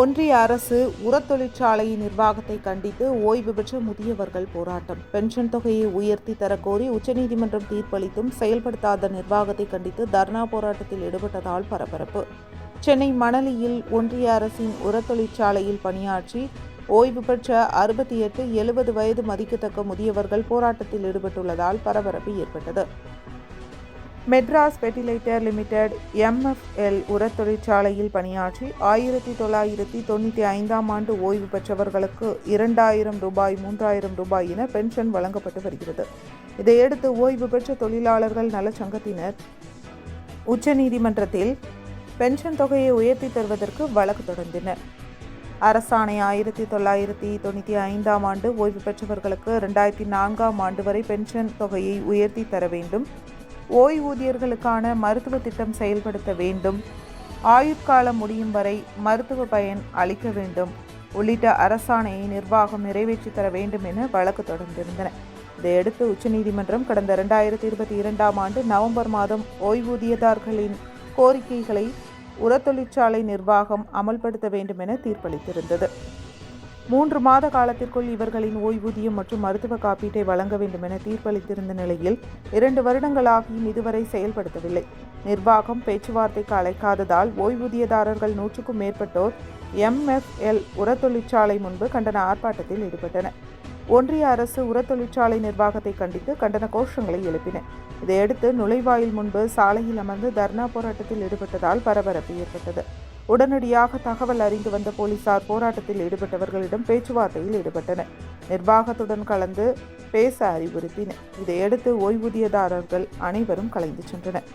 ஒன்றிய அரசு உரத் தொழிற்சாலை நிர்வாகத்தை கண்டித்து ஓய்வு பெற்ற முதியவர்கள் போராட்டம். பென்ஷன் தொகையை உயர்த்தி தரக்கோரி உச்சநீதிமன்றம் தீர்ப்பளித்தும் செயல்படுத்தாத நிர்வாகத்தை கண்டித்து தர்ணா போராட்டத்தில் ஈடுபட்டதால் பரபரப்பு. சென்னை மணலியில் ஒன்றிய அரசின் உரத் தொழிற்சாலையில் பணியாற்றி ஓய்வு பெற்ற அறுபத்தி எட்டு எழுபது வயது மதிக்கத்தக்க முதியவர்கள் போராட்டத்தில் ஈடுபட்டுள்ளதால் பரபரப்பு ஏற்பட்டது. மெட்ராஸ் ஃபெர்டிலைட்டர் லிமிடெட் எம்எஃப்எல் உரத் தொழிற்சாலையில் பணியாற்றி ஆயிரத்தி தொள்ளாயிரத்தி தொண்ணூற்றி ஐந்தாம் ஆண்டு ஓய்வு பெற்றவர்களுக்கு இரண்டாயிரம் ரூபாய் மூன்றாயிரம் ரூபாய் என பென்ஷன் வழங்கப்பட்டு வருகிறது. இதையடுத்து ஓய்வு பெற்ற தொழிலாளர்கள் நலச்சங்கத்தினர் உச்சநீதிமன்றத்தில் பென்ஷன் தொகையை உயர்த்தி தருவதற்கு வழக்கு தொடர்ந்தனர். அரசாணை ஆயிரத்தி தொள்ளாயிரத்தி தொண்ணூற்றி ஐந்தாம் ஆண்டு ஓய்வு பெற்றவர்களுக்கு ரெண்டாயிரத்தி நான்காம் ஆண்டு வரை பென்ஷன் தொகையை உயர்த்தி தர வேண்டும். ஓய்வூதியர்களுக்கான மருத்துவ திட்டம் செயல்படுத்த வேண்டும். ஆயுட்காலம் முடியும் வரை மருத்துவ பயன் அளிக்க வேண்டும். உள்ளிட்ட அரசாணையை நிர்வாகம் நிறைவேற்றி தர வேண்டும் என வழக்கு தொடர்ந்திருந்தன. இதையடுத்து உச்சநீதிமன்றம் கடந்த இரண்டாயிரத்தி இருபத்தி இரண்டாம் ஆண்டு நவம்பர் மாதம் ஓய்வூதியதார்களின் கோரிக்கைகளை உரத்தொழிற்சாலை நிர்வாகம் அமல்படுத்த வேண்டும் என தீர்ப்பளித்திருந்தது. மூன்று மாத காலத்திற்குள் இவர்களின் ஓய்வூதியம் மற்றும் மருத்துவ காப்பீட்டை வழங்க வேண்டும் என தீர்ப்பளித்திருந்த நிலையில் இரண்டு வருடங்களாகியும் இதுவரை செயல்படுத்தவில்லை. நிர்வாகம் பேச்சுவார்த்தைக்கு அழைக்காததால் ஓய்வூதியதாரர்கள் நூற்றுக்கும் மேற்பட்டோர் எம்எஃப்எல் உரத் தொழிற்சாலை முன்பு கண்டன ஆர்ப்பாட்டத்தில் ஈடுபட்டனர். ஒன்றிய அரசு உரத் தொழிற்சாலை நிர்வாகத்தை கண்டித்து கண்டன கோஷங்களை எழுப்பின. இதையடுத்து நுழைவாயில் முன்பு சாலையில் அமர்ந்து தர்ணா போராட்டத்தில் ஈடுபட்டதால் பரபரப்பு ஏற்பட்டது. உடனடியாக தகவல் அறிந்து வந்த போலீசார் போராட்டத்தில் ஈடுபட்டவர்களிடம் பேச்சுவார்த்தையில் ஈடுபட்டனர். நிர்வாகத்துடன் கலந்து பேச அறிவுறுத்தினர். இதையடுத்து ஓய்வூதியதாரர்கள் அனைவரும் கலைந்து சென்றனர்.